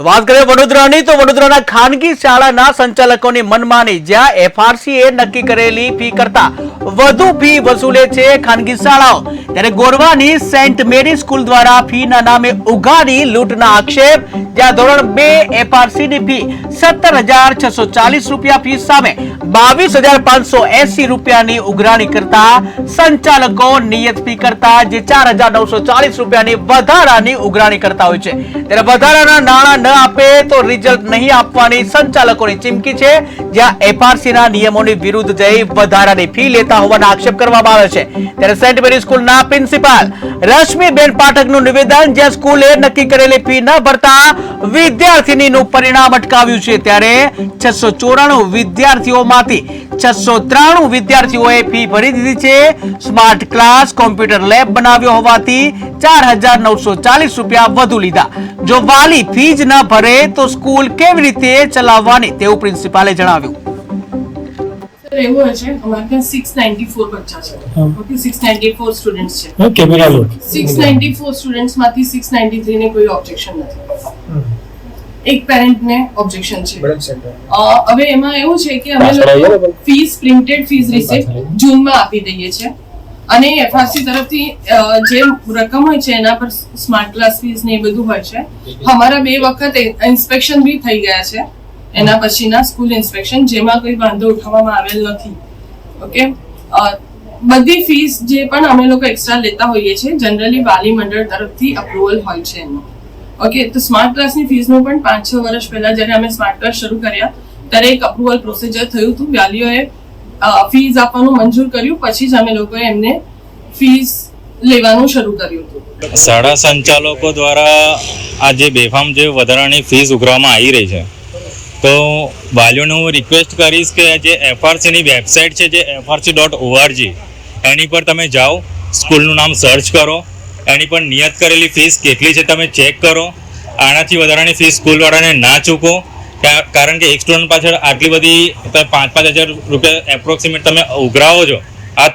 તો વાત કરીએ વડોદરાની, તો વડોદરાના ખાનગી શાળાના સંચાલકોની મનમાની, જ્યાં એફઆરસી એ નક્કી કરેલી ફી કરતા વધુ ફી વસૂલે છે ખાનગી શાળાઓ. ત્યારે ગોરવાની સેન્ટ મેરી સ્કૂલ દ્વારા ફીના નામે ઉઘાડી લૂંટના આક્ષેપ જ્યાં ધોરણ બે એફઆરસી ની ફી સત્તર હજાર છસો ચાલીસ રૂપિયા ફી સામે બાવીસ હજાર પાંચસો એસી રૂપિયાની ઉઘરાણી કરતા સંચાલકો નિયત ફી કરતા જે ચાર હજાર નવસો ચાલીસ રૂપિયાની વધારાની ઉઘરાણી કરતા હોય છે. ત્યારે વધારાના નાણાં ન આપે તો રિઝલ્ટ નહીં આપવાની સંચાલકોની ચીમકી છે, જ્યાં એફઆરસી ના નિયમોની વિરુદ્ધ જઈ વધારાની ફી લેતા હોવાના આક્ષેપ કરવામાં આવે છે. ત્યારે સેન્ટ મેરી સ્કૂલના પ્રિન્સિપાલ રશ્મિબેન પાઠકનું નિવેદન, જ્યાં સ્કૂલે નક્કી કરેલી ફી ન ભરતા વિદ્યાર્થીનીનું પરિણામ અટકાવ્યું છે ત્યારે છસો ચોરાણું વિદ્યાર્થીઓમાંથી છસો ત્રાણું વિદ્યાર્થીઓએ ફી ભરી દીધી છે. સ્માર્ટ ક્લાસ કોમ્પ્યુટર લેબ બનાવ્યો હોવાથી ચાર હજાર નવસો ચાલીસ રૂપિયા વધુ લીધા. જો વાલી ફી જ ન ભરે તો સ્કૂલ કેવી રીતે ચલાવવાની તેવું પ્રિન્સિપાલે જણાવ્યું. એવું હોય છે અમારે ત્યાં સિક્સ નાઇન્ટી ફોર બચ્ચા છે. Okay six ninety four student છે. સિક્સ નાઇન્ટી ફોર સ્ટુડન્ટ્સમાંથી સિક્સ નાઇન્ટી થ્રી ને કોઈ ઓબ્જેક્શન નથી. એક પેરેન્ટને ઓબ્જેક્શન છે. હવે એમાં એવું છે કે અમે લોકો ફીસ પ્રિન્ટેડ ફીસ રિસિપ્ટ જૂનમાં આપી દઈએ છીએ. અને એફઆરસી તરફથી જે રકમ હોય છે એના પર સ્માર્ટ ક્લાસ ફીસ ને એ બધું હોય છે. અમારા બે વખત ઇન્સ્પેક્શન બી થઈ ગયા છે. એના પછીના સ્કૂલ ઇન્સ્પેક્શન જેમાં કોઈ વાંધો ઉઠાવવામાં આવેલ નથી. ઓકે બધી ફીસ જે પણ અમે લોકો એક્સ્ટ્રા લેતા હોઈએ છીએ જનરલી વાલી મંડળ તરફથી અપ્રુવલ હોય છે એનું ઓકે તો સ્માર્ટ ક્લાસની ફીસનું પણ પાંચ છ વર્ષ પહેલા જ્યારે અમે સ્માર્ટ ક્લાસ શરૂ કર્યા, ત્યારે એક અપ્રુવલ પ્રોસિજર થયું હતું. વાલીઓએ ફીસ આપવાનું મંજૂર કર્યું. પછી જ અમે લોકોએ એમને ફીસ લેવાનું શરૂ કર્યું હતું. શાળા સંચાલકો દ્વારા આ જે બેફામ જે વધારાની ફીસ ઉઘરાવવામાં આવી રહી છે. તો વાલીઓને હું રિક્વેસ્ટ કરીશ કે જે એફઆરસીની વેબસાઇટ છે, જે એફઆરસી ડોટ ઓઆરજી એની પર તમે જાઓ સ્કૂલનું નામ સર્ચ કરો. એની પણ નિયત કરેલી ફીસ કેટલી છે તમે ચેક કરો. આનાથી વધારાની ફીસ સ્કૂલવાળાને ના ચૂકો. કારણ કે એક સ્ટુડન્ટ પાછળ આટલી બધી પાંચ પાંચ હજાર રૂપિયા એપ્રોક્સિમેટ તમે ઉઘરાવો છો.